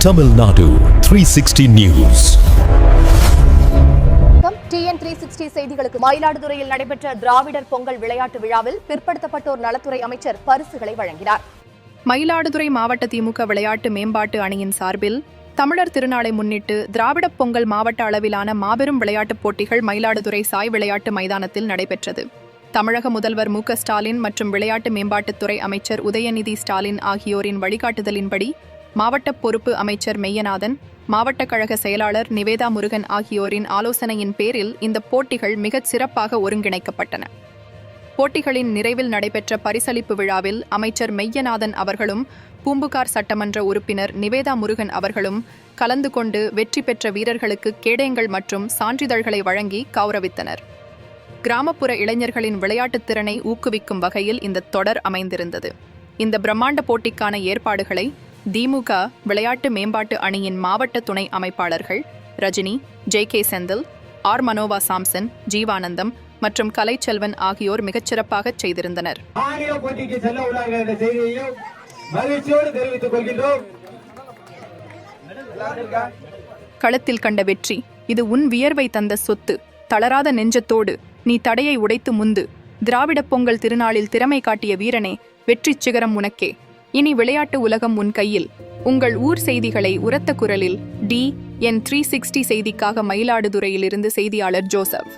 Tamil Nadu 360 News. TN three sixty செய்திகளுக்கு மயிலாடுதுறையில் நடைபெற்ற திராவிடர் பொங்கல் விளையாட்டு விழாவில் பிற்படுத்தப்பட்டோர் நலத்துறை அமைச்சர் பரிசுகளை வழங்கினார் மயிலாடுதுறை மாவட்ட திமுக விளையாட்டு மேம்பாட்டு அணியின் சார்பில் தமிழர் திருநாளை முன்னிட்டு திராவிடப் பொங்கல் மாவட்ட அளவிலான மாபெரும் விளையாட்டுப் போட்டிகள் மயிலாடுதுறை சாய் விளையாட்டு மைதானத்தில் நடைபெற்றது தமிழக முதல்வர் மு க ஸ்டாலின் மற்றும் விளையாட்டு மேம்பாட்டுத்துறை அமைச்சர் உதயநிதி ஸ்டாலின் ஆகியோரின் வழிகாட்டுதலின்படி மாவட்ட பொறுப்பு அமைச்சர் மெய்யநாதன் மாவட்ட கழக செயலாளர் நிவேதா முருகன் ஆகியோரின் ஆலோசனையின் பேரில் இந்த போட்டிகள் மிகச் சிறப்பாக ஒருங்கிணைக்கப்பட்டன. போட்டிகளின் நிறைவில் நடைபெற்ற பரிசளிப்பு விழாவில் அமைச்சர் மெய்யநாதன் அவர்களும் பூம்புகார் சட்டமன்ற உறுப்பினர் நிவேதா முருகன் அவர்களும் கலந்து கொண்டு வெற்றி பெற்ற வீரர்களுக்கு கேடயங்கள் மற்றும் சான்றிதழ்களை வழங்கி கௌரவித்தனர். கிராமப்புற இளைஞர்களின் விளையாட்டுத் திறனை ஊக்குவிக்கும் வகையில் இந்த தொடர் அமைந்திருந்தது. இந்த பிரம்மாண்ட போட்டிக்கான ஏற்பாடுகளை திமுக விளையாட்டு மேம்பாட்டு அணியின் மாவட்ட துணை அமைப்பாளர்கள் Rajini J K Senthil R Manova Samson Jeevanandam மற்றும் கலைச்செல்வன் ஆகியோர் மிகச்சிறப்பாகச் செய்திருந்தனர். களத்தில் கண்ட வெற்றி இது உன் வியர்வை தந்த சொத்து தளராத நெஞ்சத்தோடு நீ தடையை உடைத்து முந்து திராவிடப் பொங்கல் திருநாளில் திறமை காட்டிய வீரனே வெற்றிச் சிகரம் உனக்கே. இனி விளையாட்டு உலகம் உன் கையில் உங்கள் ஊர் செய்திகளை உரத்த குரலில் டி என் த்ரீ சிக்ஸ்டி செய்திக்காக மயிலாடுதுறையிலிருந்து செய்தியாளர் ஜோசப்.